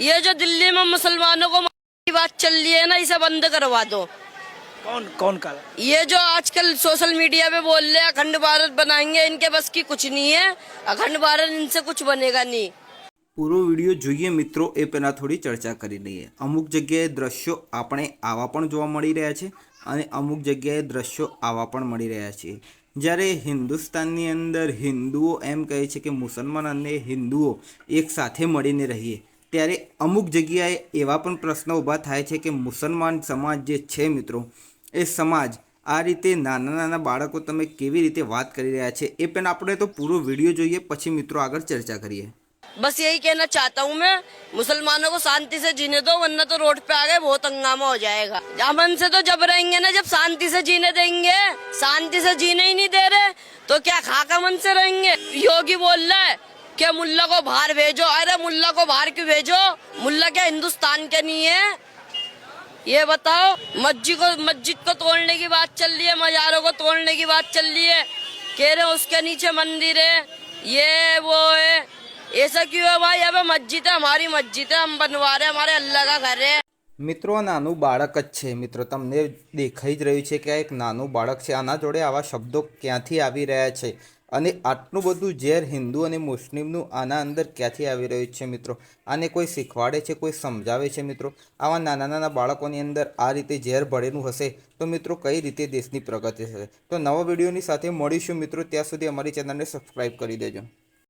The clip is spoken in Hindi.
ये जो दिल्ली में मुसलमानों को मारने की बात चल रही है ना इसे बंद करवा दो कौन कौन काला ये जो आजकल सोशल मीडिया पे बोल रहे हैं अखंड भारत बनाएंगे इनके बस की कुछ नहीं है अखंड भारत इनसे कुछ बनेगा नहीं પૂરો વિડીયો જોઈએ મિત્રો એ પહેલાં થોડી ચર્ચા કરી લઈએ અમુક જગ્યાએ દ્રશ્યો આપણે આવા પણ જોવા મળી રહ્યા છે અને અમુક જગ્યાએ દ્રશ્યો આવા પણ મળી રહ્યા છે જ્યારે હિન્દુસ્તાનની અંદર હિન્દુઓ એમ કહે છે કે મુસલમાન અને હિન્દુઓ એક સાથે મળીને રહીએ ત્યારે અમુક જગ્યાએ એવા પણ પ્રશ્નો ઊભા થાય છે કે મુસલમાન સમાજ જે છે મિત્રો એ સમાજ આ રીતે નાના નાના બાળકો તમે કેવી રીતે વાત કરી રહ્યા છે એ પહેલાં આપણે તો પૂરો વિડીયો જોઈએ પછી મિત્રો આગળ ચર્ચા કરીએ बस यही कहना चाहता हूँ मैं मुसलमानों को शांति से जीने दो वरना तो रोड पे आ गए बहुत हंगामा हो जाएगा अमन से तो जब रहेंगे ना जब शांति से जीने देंगे शांति से जीने ही नहीं दे रहे तो क्या खाका मन से रहेंगे योगी बोल रहा है कि मुल्ला को बाहर भेजो अरे मुल्ला को बाहर क्यों भेजो मुल्ला क्या हिंदुस्तान के नहीं है ये बताओ मस्जिद को मस्जिद को तोड़ने की बात चल रही है मजारों को तोड़ने की बात चल रही है कह रहे उसके नीचे मंदिर है ये वो है ऐसा क्यों है भाई अबे मस्जिद है हमारी मस्जिद है हम बनवा रहे हैं हमारे अल्लाह का घर है મિત્રો આ નાનું બાળક જ છે મિત્રો તમને દેખાઈ જ રહ્યું છે કે આ એક નાનું બાળક છે આના જોડે આવા શબ્દો ક્યાંથી આવી રહ્યા છે અને આટલું બધું ઝેર હિન્દુ અને મુસ્લિમનું આના અંદર ક્યાંથી આવી રહ્યું છે મિત્રો? આને કોઈ શીખવાડે છે, કોઈ સમજાવે છે મિત્રો? આવા નાના નાના બાળકોની અંદર આ રીતે ઝેર ભળેલું હશે તો મિત્રો કઈ રીતે દેશની પ્રગતિ થશે? તો નવા વિડીયોની સાથે મળીશું મિત્રો. ત્યાં સુધી અમારી ચેનલને સબસ્ક્રાઈબ કરી દેજો.